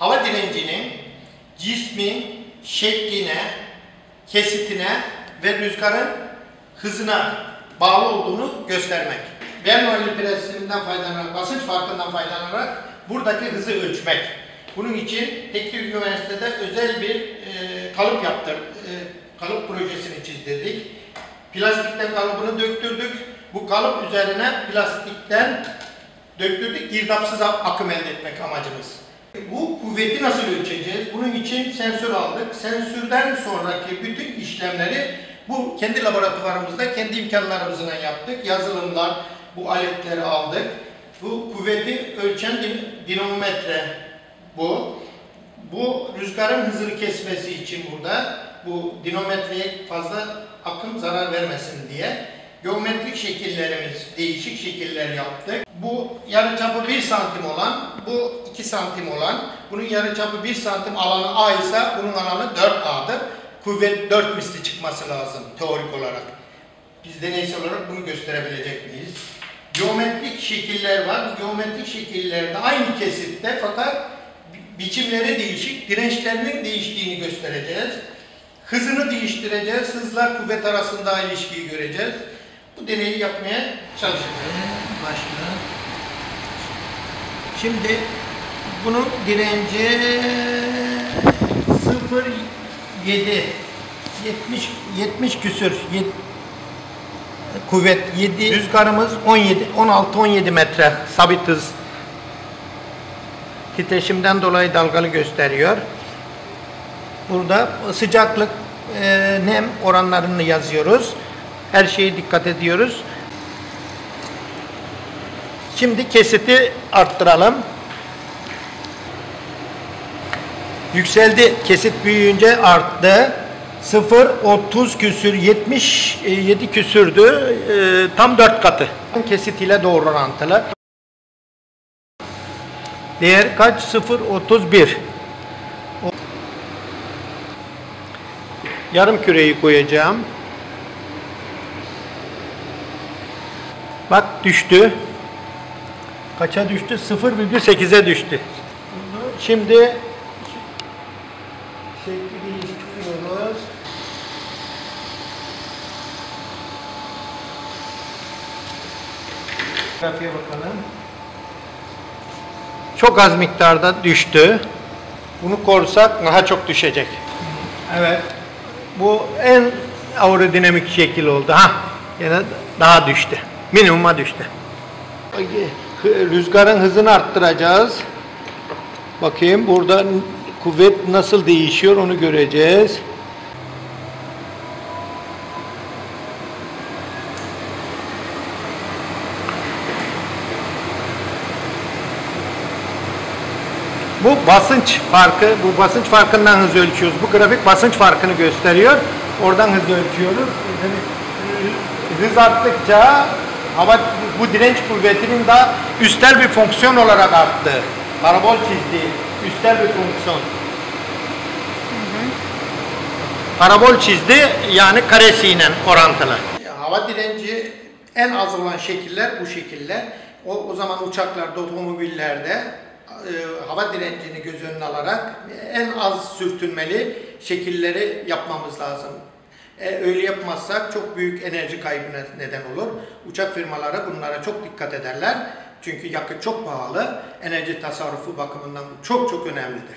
hava direncinin cismin şekline, kesitine ve rüzgarın hızına bağlı olduğunu göstermek. Bernoulli prensibinden faydalanarak, basınç farkından faydalanarak buradaki hızı ölçmek. Bunun için Teknik Üniversitede özel bir e, kalıp yaptır, e, kalıp projesini çizdirdik. Plastikten kalıbını döktürdük. Bu kalıp üzerine plastikten döktürdük. Girdapsız akım elde etmek amacımız. Bu kuvveti nasıl ölçeceğiz? Bunun için sensör aldık. Sensörden sonraki bütün işlemleri bu kendi laboratuvarımızda kendi imkanlarımızla yaptık. Yazılımlar, bu aletleri aldık. Bu kuvveti ölçen din dinamometre bu. Bu rüzgarın hızını kesmesi için burada bu dinamometreye fazla akım zarar vermesin diye geometrik şekillerimiz, değişik şekiller yaptık. Bu yarıçapı 1 santim olan, bu 2 santim olan, bunun yarıçapı 1 santim alanı A ise bunun alanı 4A'dır. Kuvvet 4 misli çıkması lazım teorik olarak. Biz deneysel olarak bunu gösterebilecek miyiz? Geometrik şekiller var. Bu geometrik şekillerde aynı kesitte fakat biçimleri değişik, dirençlerinin değiştiğini göstereceğiz. Hızını değiştireceğiz. Hızla kuvvet arasında ilişkiyi göreceğiz. Bu deneyi yapmaya çalışacağız. Başla. Şimdi bunun direnci 0.7 70 70 küsür yet, kuvvet 7 rüzgarımız 17 16 17 metre sabit hız titreşimden dolayı dalgalı gösteriyor. Burada sıcaklık e, nem oranlarını yazıyoruz. Her şeye dikkat ediyoruz. Şimdi kesiti arttıralım. Yükseldi. Kesit büyüyünce arttı. 0 30 küsür 77 küsürdü. E, tam 4 katı. Kesit ile doğru orantılı. Değer kaç? 0 31. Yarım küreyi koyacağım. Bak düştü. Kaça düştü? 0,8'e düştü. Şimdi şekli değiştiriyoruz. Grafiğe bakalım. Çok az miktarda düştü. Bunu korsak daha çok düşecek. Evet. Bu en aerodinamik şekil oldu. Ha, yine daha düştü. Minimuma düştü. Rüzgarın hızını arttıracağız. Bakayım burada kuvvet nasıl değişiyor onu göreceğiz. Bu basınç farkı, bu basınç farkından hız ölçüyoruz. Bu grafik basınç farkını gösteriyor. Oradan hız ölçüyoruz. Yani hız arttıkça hava bu direnç kuvvetinin daha üstel bir fonksiyon olarak arttı. Parabol çizdi. Üstel bir fonksiyon. Parabol çizdi yani karesiyle orantılı. Hava direnci en az olan şekiller bu şekiller. O, o zaman uçaklarda, otomobillerde e, hava direncini göz önüne alarak en az sürtünmeli şekilleri yapmamız lazım. E, öyle yapmazsak çok büyük enerji kaybına neden olur. Uçak firmaları bunlara çok dikkat ederler. Çünkü yakıt çok pahalı. Enerji tasarrufu bakımından çok çok önemlidir.